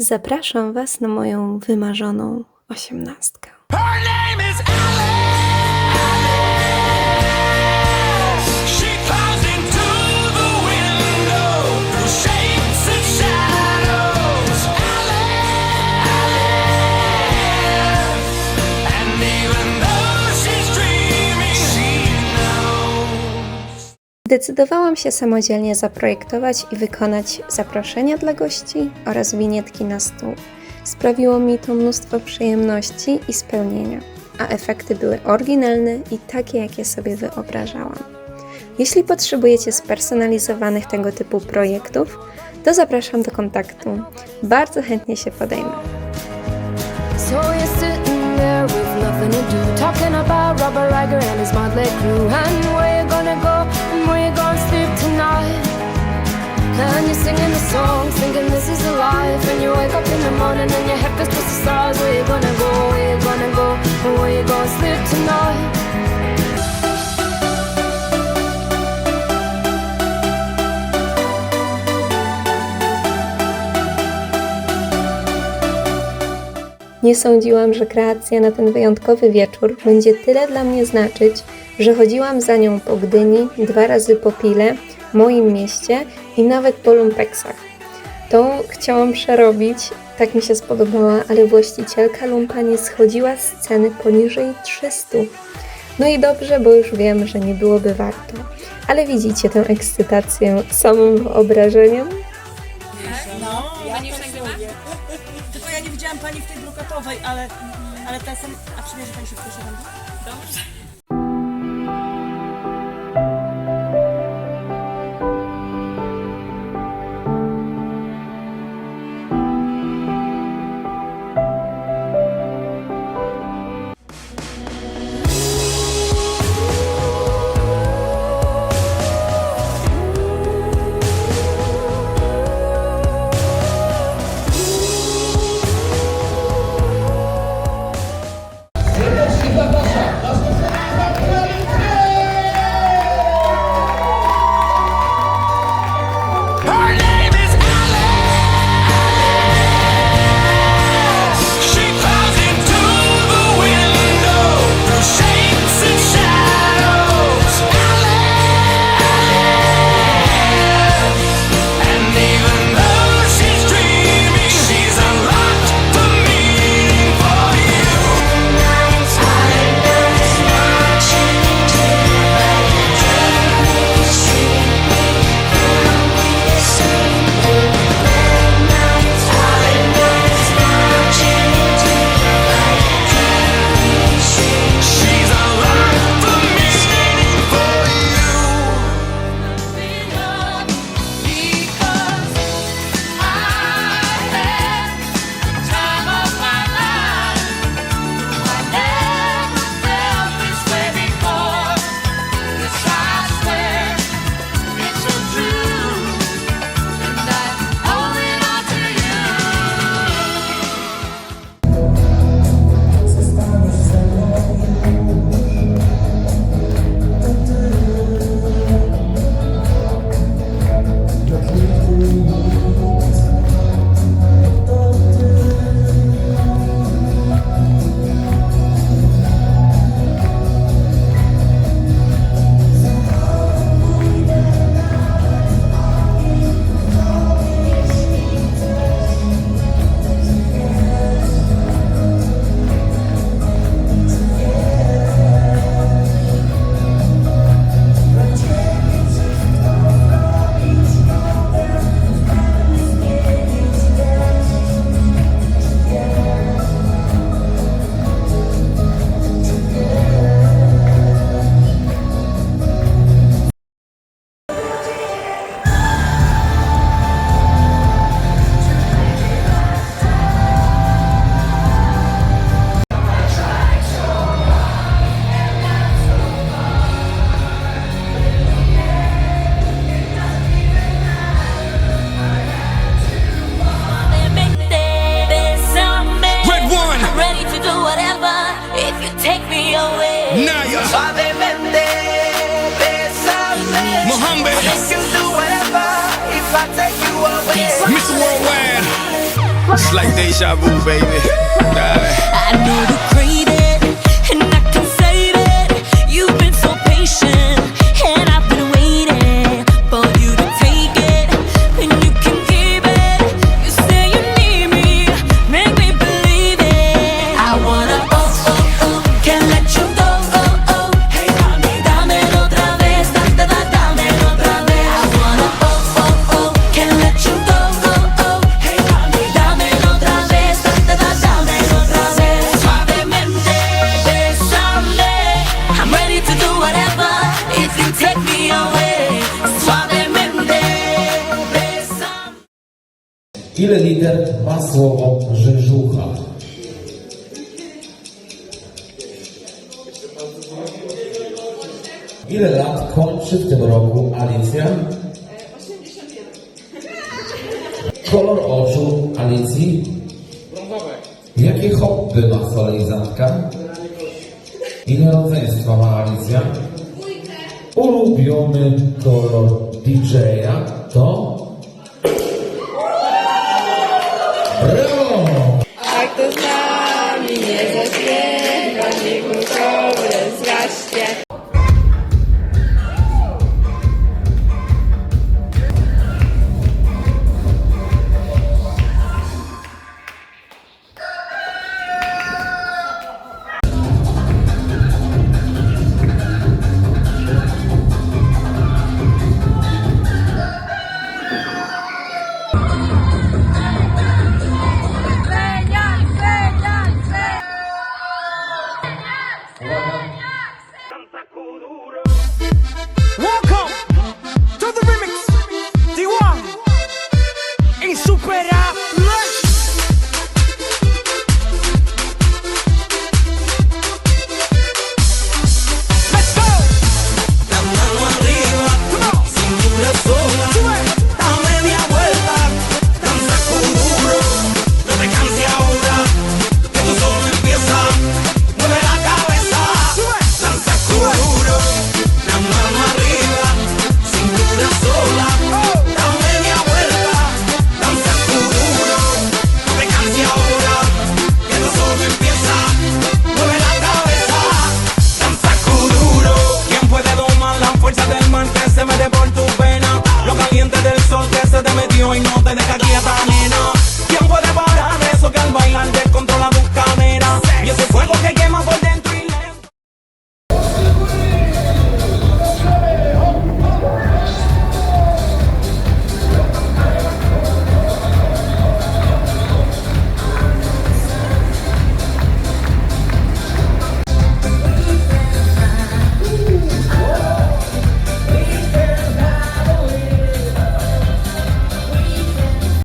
Zapraszam Was na moją wymarzoną osiemnastkę. Zdecydowałam się samodzielnie zaprojektować i wykonać zaproszenia dla gości oraz winietki na stół. Sprawiło mi to mnóstwo przyjemności i spełnienia, a efekty były oryginalne i takie, jakie sobie wyobrażałam. Jeśli potrzebujecie spersonalizowanych tego typu projektów, to zapraszam do kontaktu. Bardzo chętnie się podejmę. So you're You're singing the song, thinking this is a life, and you wake up in the morning and your head feels just the stars. Where you gonna go? Where you gonna go? And where you gonna sleep tonight? Nie sądziłam, że kreacja na ten wyjątkowy wieczór będzie tyle dla mnie znaczyć, że chodziłam za nią po Gdyni, dwa razy po Pile, moim mieście i nawet po lumpeksach. Tą chciałam przerobić, tak mi się spodobała, ale właścicielka lumpa nie schodziła z ceny poniżej 300. No i dobrze, bo już wiem, że nie byłoby warto. Ale widzicie tę ekscytację samym wyobrażeniem? No, ja Pani już nagrywa? Tylko ja nie widziałam pani w tej brokatowej, ale, ale ta sam. A przymierzy pani się w Naya. Suavemente, Mr. Worldwide. It's like deja vu, baby. I know the it, and I can say that you've been so patient. Ile liter ma słowo rzeżucha? Ile lat kończy w tym roku Alicja? 81. Kolor oczu Alicji? Brązowe. Jakie hobby ma solenizantka? Ile rodzeństwa ma Alicja? Ulubiony kolor DJ-a to?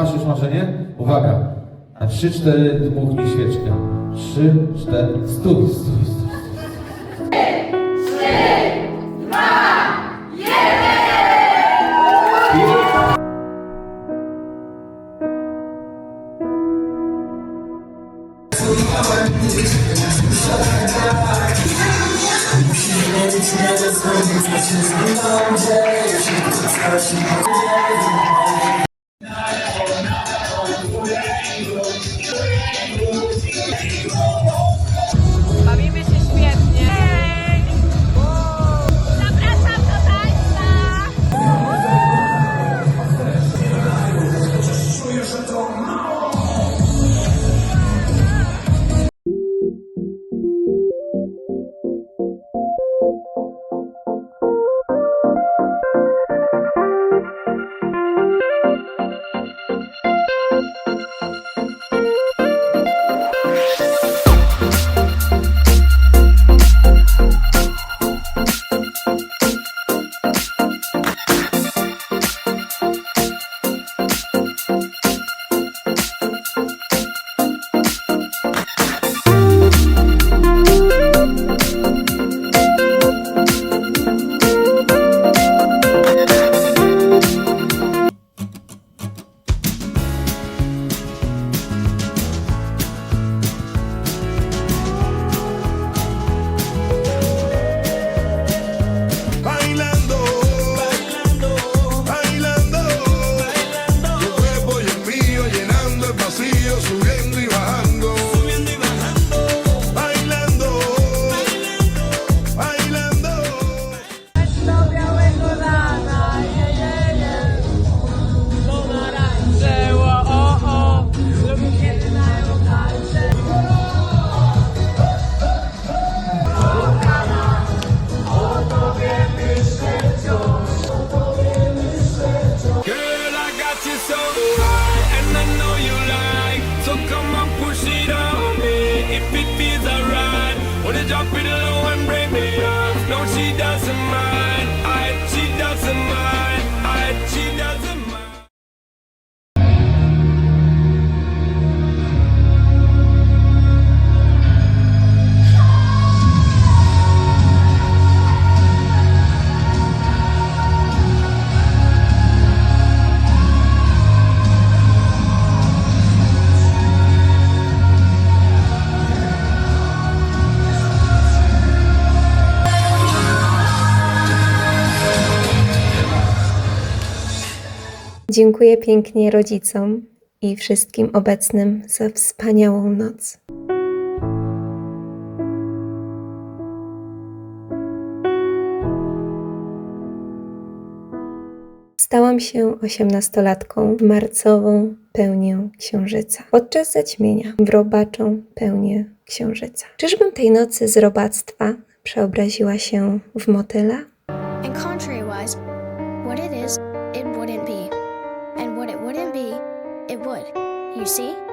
Masz już marzenie? Uwaga. Na 3-4 dmuchnij świeczkę. 3, 4, stój, stój, stój. Bye. Dziękuję pięknie rodzicom i wszystkim obecnym za wspaniałą noc. Stałam się osiemnastolatką w marcową pełnię księżyca. Podczas zaćmienia w robaczą pełnię księżyca. Czyżbym tej nocy z robactwa przeobraziła się w motyla? And contrary wise, what it is, You see?